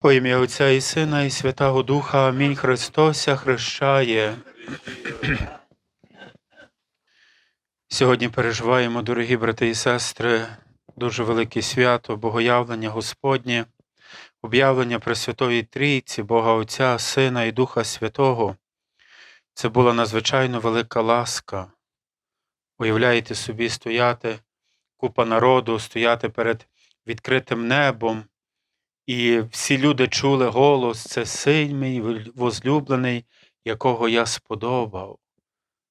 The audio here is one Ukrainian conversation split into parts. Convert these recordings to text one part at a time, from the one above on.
По ім'я Отця і Сина, і Святого Духа. Амінь. Христося хрещає. Сьогодні переживаємо, дорогі брати і сестри, дуже велике свято, Богоявлення Господнє, об'явлення Пресвятої Трійці, Бога Отця, Сина і Духа Святого. Це була надзвичайно велика ласка. Уявляєте собі стояти, купа народу, стояти перед відкритим небом. І всі люди чули голос, це син мій возлюблений, якого я сподобав.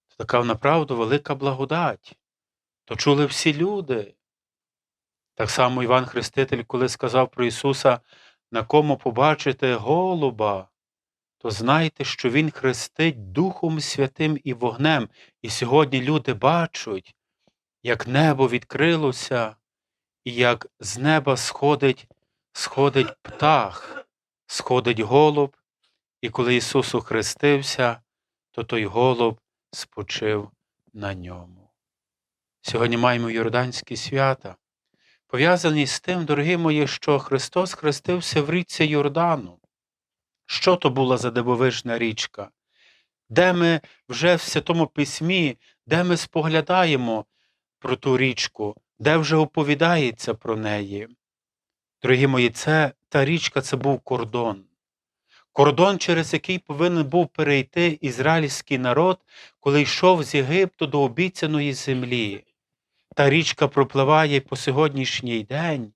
Це така направду велика благодать. То чули всі люди. Так само Іван Хреститель, коли сказав про Ісуса, на кому побачите голуба, то знайте, що Він хрестить Духом Святим і вогнем. І сьогодні люди бачать, як небо відкрилося, і як з неба сходить сходить птах, сходить голуб, і коли Ісус охрестився, то той голуб спочив на ньому. Сьогодні маємо Йорданські свята, пов'язані з тим, дорогі мої, що Христос хрестився в річці Йордану. Що то була за дивовижна річка? Де ми вже в Святому Письмі, де ми споглядаємо про ту річку, де вже оповідається про неї? Дорогі мої, це та річка це був кордон. Кордон, через який повинен був перейти ізраїльський народ, коли йшов з Єгипту до обіцяної землі. Та річка пропливає по сьогоднішній день.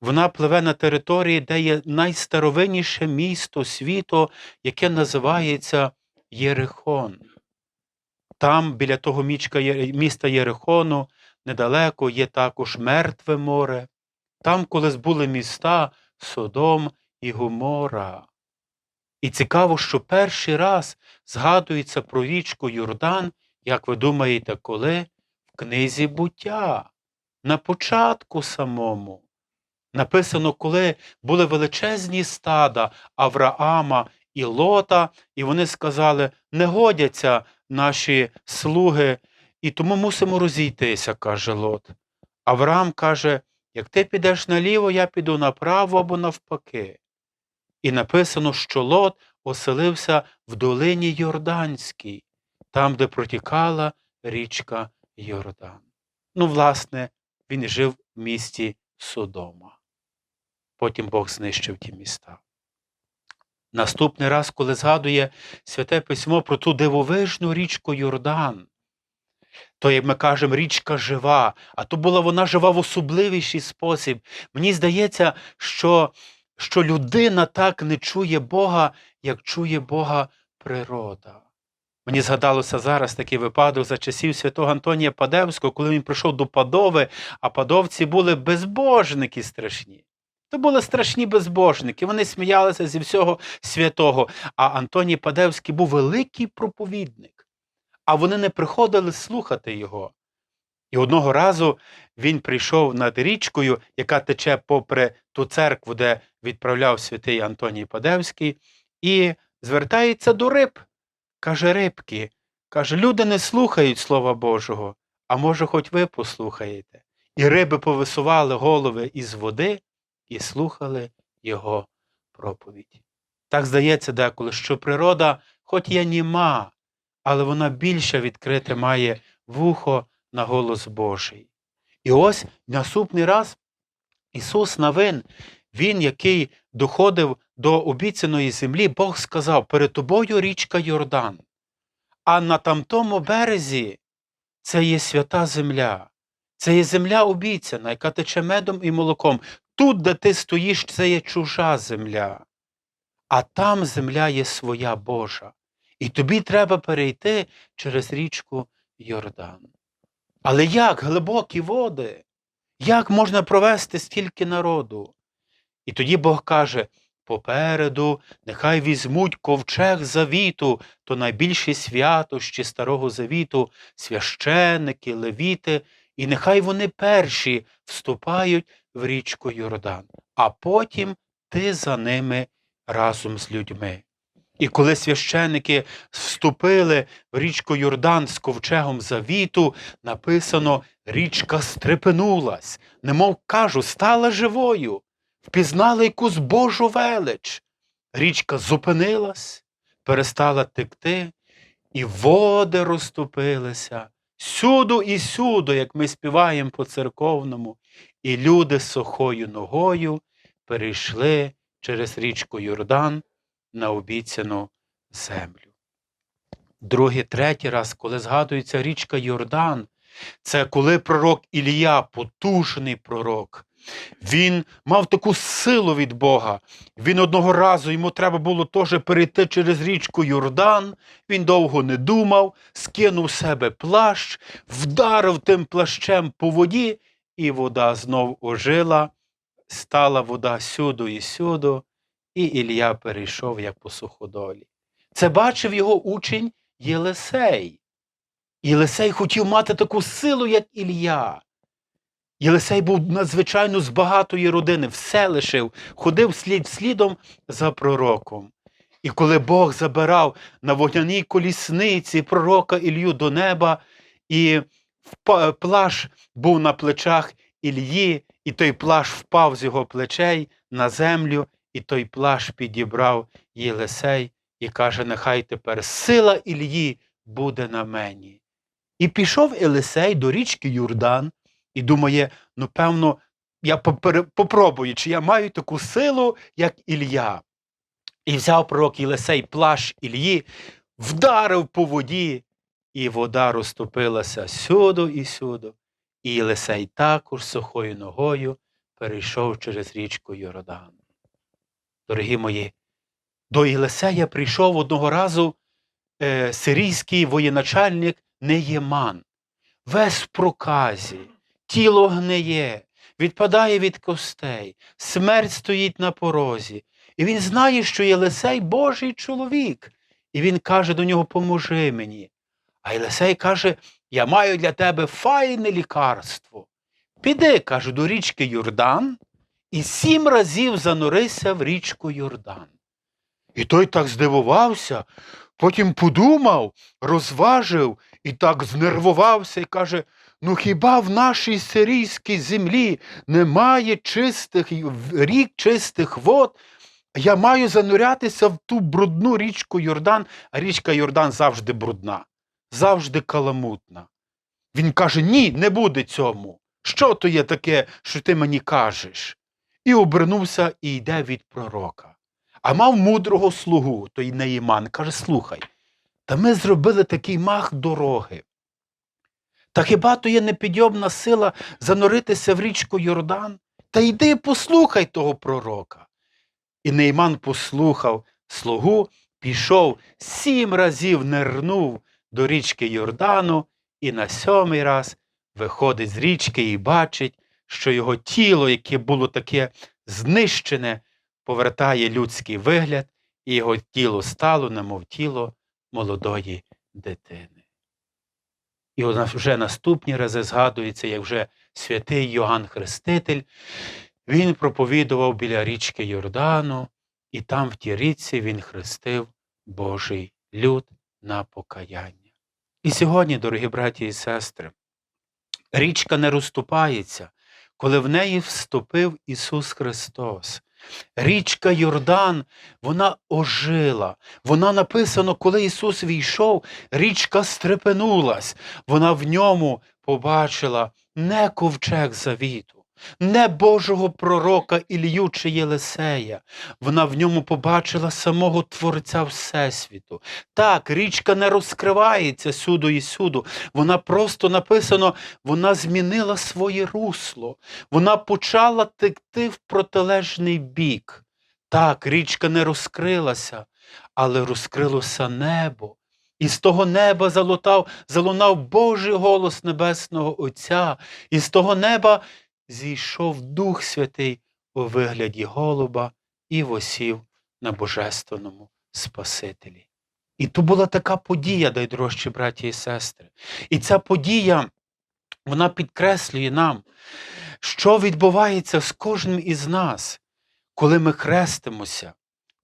Вона пливе на території, де є найстаровинніше місто світу, яке називається Єрихон. Там, біля того міста Єрихону, недалеко є також Мертве море. Там колись були міста Содом і Гомора. І цікаво, що перший раз згадується про річку Йордан, як ви думаєте, коли? В книзі буття, на початку самому. Написано, коли були величезні стада Авраама і Лота, і вони сказали, не годяться наші слуги, і тому мусимо розійтися, каже Лот. Авраам каже, як ти підеш наліво, я піду направо або навпаки. І написано, що Лот оселився в долині Йорданській, там, де протікала річка Йордан. Ну, власне, він жив в місті Содома. Потім Бог знищив ті міста. Наступний раз, коли згадує Святе Письмо про ту дивовижну річку Йордан, то, як ми кажемо, річка жива, а то була вона жива в особливіший спосіб. Мені здається, що, що людина так не чує Бога, як чує Бога природа. Мені згадалося зараз такий випадок за часів святого Антонія Падевського, коли він прийшов до Падови, а падовці були безбожники страшні. То були страшні безбожники, вони сміялися зі всього святого. А Антоній Падевський був великий проповідник а вони не приходили слухати його. І одного разу він прийшов над річкою, яка тече попри ту церкву, де відправляв святий Антоній Падевський, і звертається до риб. Каже рибки, каже, люди не слухають Слова Божого, а може, хоч ви послухаєте. І риби повисували голови із води і слухали його проповідь. Так здається деколи, що природа, хоч є німа, але вона більше відкрите має вухо на голос Божий. І ось наступний раз Ісус Навин, Він, який доходив до обіцяної землі, Бог сказав: перед тобою річка Йордан, а на тамтому березі це є свята земля, це є земля обіцяна, яка тече медом і молоком. Тут, де ти стоїш, це є чужа земля, а там земля є своя Божа. І тобі треба перейти через річку Йордан. Але як глибокі води? Як можна провести стільки народу? І тоді Бог каже: попереду нехай візьмуть ковчег завіту, то найбільші святощі Старого Завіту, священники, левіти, і нехай вони перші вступають в річку Йордан, а потім ти за ними разом з людьми. І коли священики вступили в річку Йордан з ковчегом завіту, написано, річка стрепенулась, немов кажу, стала живою. впізнали якусь Божу велич. Річка зупинилась, перестала текти, і води розступилися. Сюду і сюди, як ми співаємо по церковному, і люди з сухою ногою перейшли через річку Йордан на обіцяну землю. Другий, третій раз, коли згадується річка Йордан, це коли пророк Ілія, потужний пророк, він мав таку силу від Бога. Він одного разу йому треба було теж перейти через річку Йордан. Він довго не думав, скинув себе плащ, вдарив тим плащем по воді, і вода знов ожила, стала вода сюди і сюди, і Ілля перейшов як по суходолі. Це бачив його учень Єлисей. Єлисей хотів мати таку силу, як Ілля. Єлисей був надзвичайно з багатої родини, все лишив, ходив слід слідом за пророком. І коли Бог забирав на вогняній колісниці пророка Ілью до неба, і плащ був на плечах Ільї, і той плащ впав з його плечей на землю, і той плащ підібрав Єлисей і каже: Нехай тепер сила Ільї буде на мені. І пішов Елисей до річки Юрдан і думає: ну, певно, я попробую, чи я маю таку силу, як Ілля. І взяв пророк Єлисей плащ Ільї, вдарив по воді, і вода розтопилася сюди і сюди. І Єлисей також сухою ногою перейшов через річку Йордан. Дорогі мої, до Єлисея прийшов одного разу е, сирійський воєначальник Неєман. Весь в проказі, тіло гниє, відпадає від костей, смерть стоїть на порозі. І він знає, що Єлисей Божий чоловік. І він каже до нього: Поможи мені. А Єлисей каже: Я маю для тебе файне лікарство. Піди, каже, до річки Йордан і сім разів занурися в річку Йордан. І той так здивувався, потім подумав, розважив і так знервувався і каже: Ну хіба в нашій сирійській землі немає чистих рік чистих вод? Я маю занурятися в ту брудну річку Йордан, а річка Йордан завжди брудна, завжди каламутна. Він каже: Ні, не буде цьому. Що то є таке, що ти мені кажеш? І обернувся і йде від пророка. А мав мудрого слугу, той Неїман, каже: Слухай, та ми зробили такий мах дороги. Та хіба то є непідйомна сила зануритися в річку Йордан? Та йди послухай того пророка. І Нейман послухав слугу, пішов, сім разів нирнув до річки Йордану, і на сьомий раз виходить з річки і бачить, що його тіло, яке було таке знищене, повертає людський вигляд, і його тіло стало, немов тіло молодої дитини. І вже наступні рази згадується, як вже святий Йоанн Хреститель, він проповідував біля річки Йордану, і там в тій річці він хрестив Божий люд на покаяння. І сьогодні, дорогі браті і сестри, річка не розступається, коли в неї вступив Ісус Христос. Річка Йордан, вона ожила. Вона написано, коли Ісус війшов, річка стрепенулась. Вона в ньому побачила не ковчег завіту, не Божого пророка Ілью чи Єлисея. Вона в ньому побачила самого Творця Всесвіту. Так, річка не розкривається сюди і сюди. Вона просто написано, вона змінила своє русло. Вона почала текти в протилежний бік. Так, річка не розкрилася, але розкрилося небо. І з того неба залутав, залунав Божий голос Небесного Отця, і з того неба зійшов Дух Святий у вигляді голуба і восів на Божественному Спасителі. І то була така подія, найдорожчі браті і сестри. І ця подія, вона підкреслює нам, що відбувається з кожним із нас, коли ми хрестимося.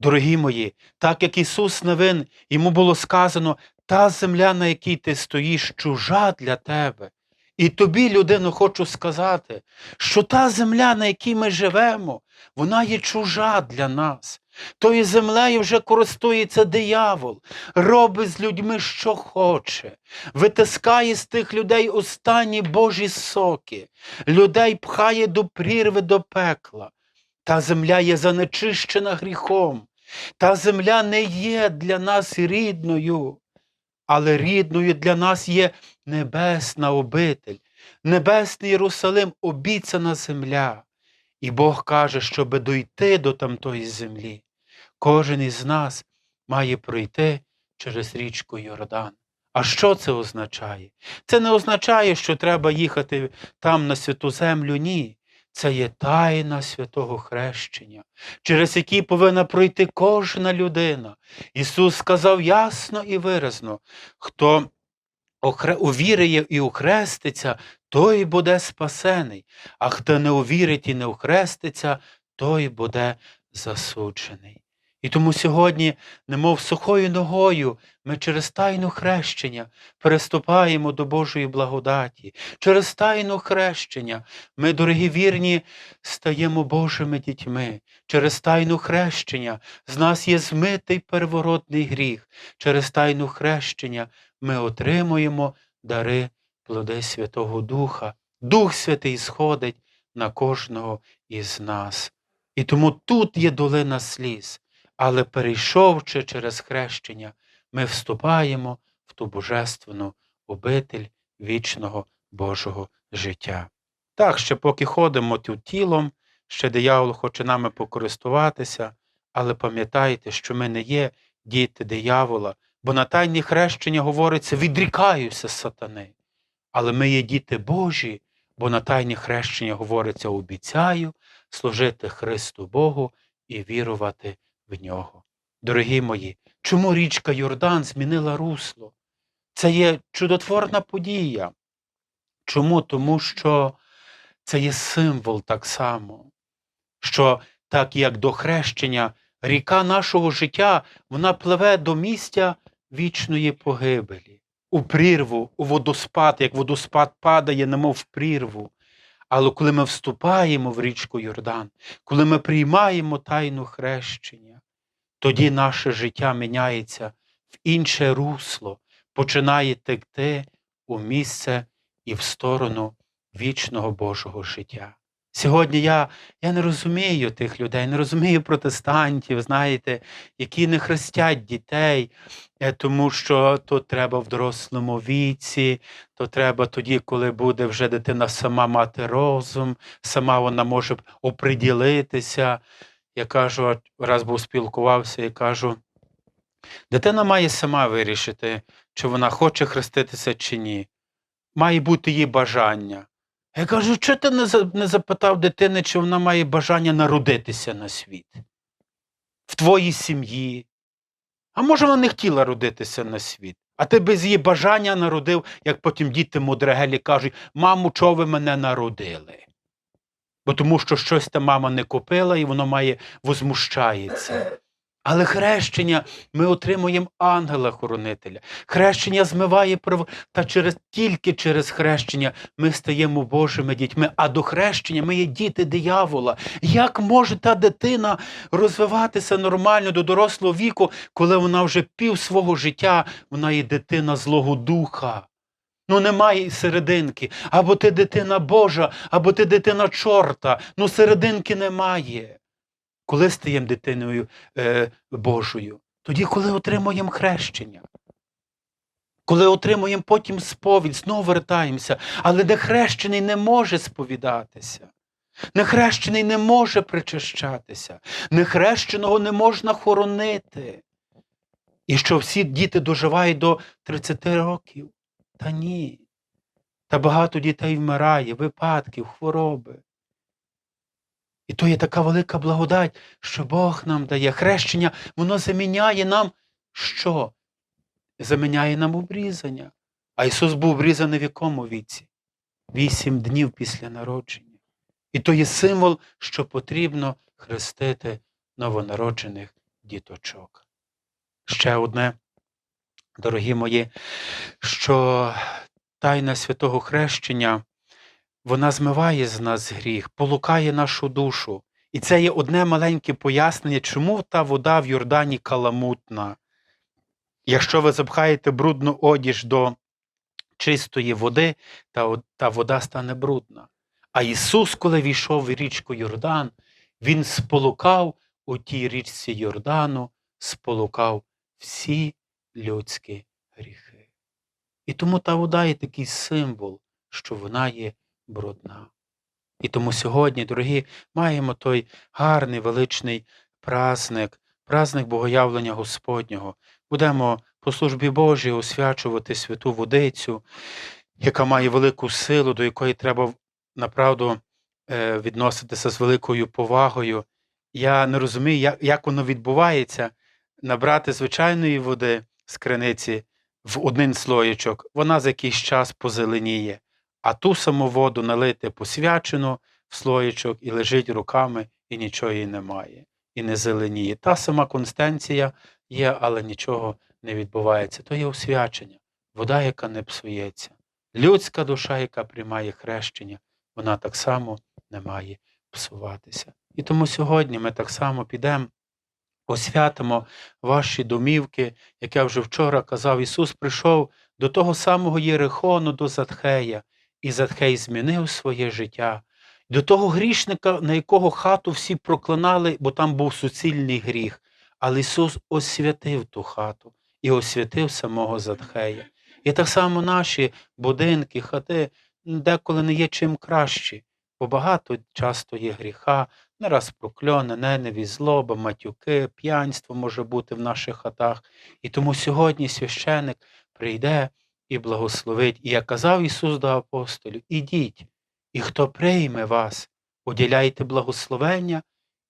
Дорогі мої, так як Ісус Навин, йому було сказано, та земля, на якій ти стоїш, чужа для тебе, І тобі, людину, хочу сказати, що та земля, на якій ми живемо, вона є чужа для нас. Тою землею вже користується диявол, робить з людьми, що хоче, витискає з тих людей останні Божі соки, людей пхає до прірви до пекла. Та земля є занечищена гріхом, та земля не є для нас рідною, але рідною для нас є небесна обитель, небесний Єрусалим, обіцяна земля. І Бог каже, щоб дойти до тамтої землі, кожен із нас має пройти через річку Йордан. А що це означає? Це не означає, що треба їхати там на святу землю. Ні. Це є тайна святого хрещення, через який повинна пройти кожна людина. Ісус сказав ясно і виразно, хто увіриє і охреститься, той буде спасений, а хто не увірить і не охреститься, той буде засуджений. І тому сьогодні, немов сухою ногою, ми через тайну хрещення переступаємо до Божої благодаті. Через тайну хрещення ми, дорогі вірні, стаємо Божими дітьми. Через тайну хрещення з нас є змитий первородний гріх. Через тайну хрещення ми отримуємо дари плоди Святого Духа. Дух Святий сходить на кожного із нас. І тому тут є долина сліз, але перейшовши через хрещення, ми вступаємо в ту божественну обитель вічного Божого життя. Так, ще поки ходимо тут тілом, ще диявол хоче нами покористуватися, але пам'ятайте, що ми не є діти диявола, бо на тайні хрещення говориться відрікаюся сатани. Але ми є діти Божі, бо на тайні хрещення говориться обіцяю служити Христу Богу і вірувати в нього. Дорогі мої, чому річка Йордан змінила русло? Це є чудотворна подія. Чому? Тому що це є символ так само, що так як до хрещення ріка нашого життя, вона пливе до місця вічної погибелі, у прірву, у водоспад, як водоспад падає, немов в прірву. Але коли ми вступаємо в річку Йордан, коли ми приймаємо тайну хрещення, тоді наше життя міняється в інше русло, починає текти у місце і в сторону вічного Божого життя. Сьогодні я, я не розумію тих людей, не розумію протестантів, знаєте, які не хрестять дітей, е, тому що то треба в дорослому віці, то треба тоді, коли буде вже дитина сама мати розум, сама вона може оприділитися. Я кажу, раз був спілкувався і кажу, дитина має сама вирішити, чи вона хоче хреститися чи ні. Має бути її бажання. Я кажу, чого ти не запитав дитини, чи вона має бажання народитися на світ? В твоїй сім'ї. А може, вона не хотіла родитися на світ? А ти без її бажання народив, як потім діти мудрегелі кажуть, маму, чого ви мене народили? Бо тому що щось та мама не купила і воно має возмущається. Але хрещення ми отримуємо ангела-хоронителя. Хрещення змиває прав... та через тільки через хрещення ми стаємо Божими дітьми, а до хрещення ми є діти диявола. Як може та дитина розвиватися нормально до дорослого віку, коли вона вже пів свого життя, вона є дитина злого духа? Ну немає серединки. Або ти дитина Божа, або ти дитина чорта. Ну серединки немає. Коли стаємо дитиною е, Божою? Тоді, коли отримуємо хрещення. Коли отримуємо потім сповідь, знову вертаємося. Але нехрещений не може сповідатися. Нехрещений не може причащатися. Нехрещеного не можна хоронити. І що всі діти доживають до 30 років. Та ні. Та багато дітей вмирає, випадків, хвороби. І то є така велика благодать, що Бог нам дає. Хрещення, воно заміняє нам що? Заміняє нам обрізання. А Ісус був обрізаний в якому віці? Вісім днів після народження. І то є символ, що потрібно хрестити новонароджених діточок. Ще одне, дорогі мої, що тайна святого хрещення, вона змиває з нас гріх, полукає нашу душу. І це є одне маленьке пояснення, чому та вода в Йордані каламутна. Якщо ви запхаєте брудну одіж до чистої води, та, та вода стане брудна. А Ісус, коли війшов в річку Йордан, Він сполукав у тій річці Йордану, сполукав всі людські гріхи. І тому та вода є такий символ, що вона є брудна. І тому сьогодні, дорогі, маємо той гарний величний праздник, праздник Богоявлення Господнього. Будемо по службі Божій освячувати святу водицю, яка має велику силу, до якої треба направду е, відноситися з великою повагою. Я не розумію, як, як воно відбувається, набрати звичайної води з криниці в один слоєчок, вона за якийсь час позеленіє, а ту саму воду налити посвячену в слоєчок і лежить руками, і нічого їй немає, і не зеленіє. Та сама констенція є, але нічого не відбувається. То є освячення, вода, яка не псується. Людська душа, яка приймає хрещення, вона так само не має псуватися. І тому сьогодні ми так само підемо, освятимо ваші домівки, як я вже вчора казав, Ісус прийшов до того самого Єрихону, до Затхея, і Затхей змінив своє життя. До того грішника, на якого хату всі проклинали, бо там був суцільний гріх. Але Ісус освятив ту хату і освятив самого Затхея. І так само наші будинки, хати деколи не є чим кращі, бо багато часто є гріха, не раз прокльони, ненависть, злоба, матюки, п'янство може бути в наших хатах. І тому сьогодні священик прийде і благословить. І як казав Ісус до апостолів, ідіть, і хто прийме вас, уділяйте благословення,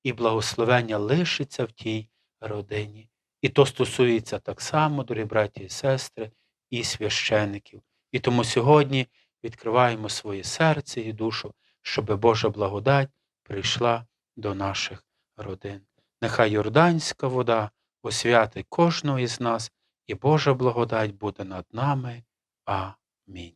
і благословення лишиться в тій родині. І то стосується так само, дорогі браті і сестри, і священиків. І тому сьогодні відкриваємо своє серце і душу, щоб Божа благодать прийшла до наших родин. Нехай Йорданська вода освятить кожного із нас, і Божа благодать буде над нами. Амінь.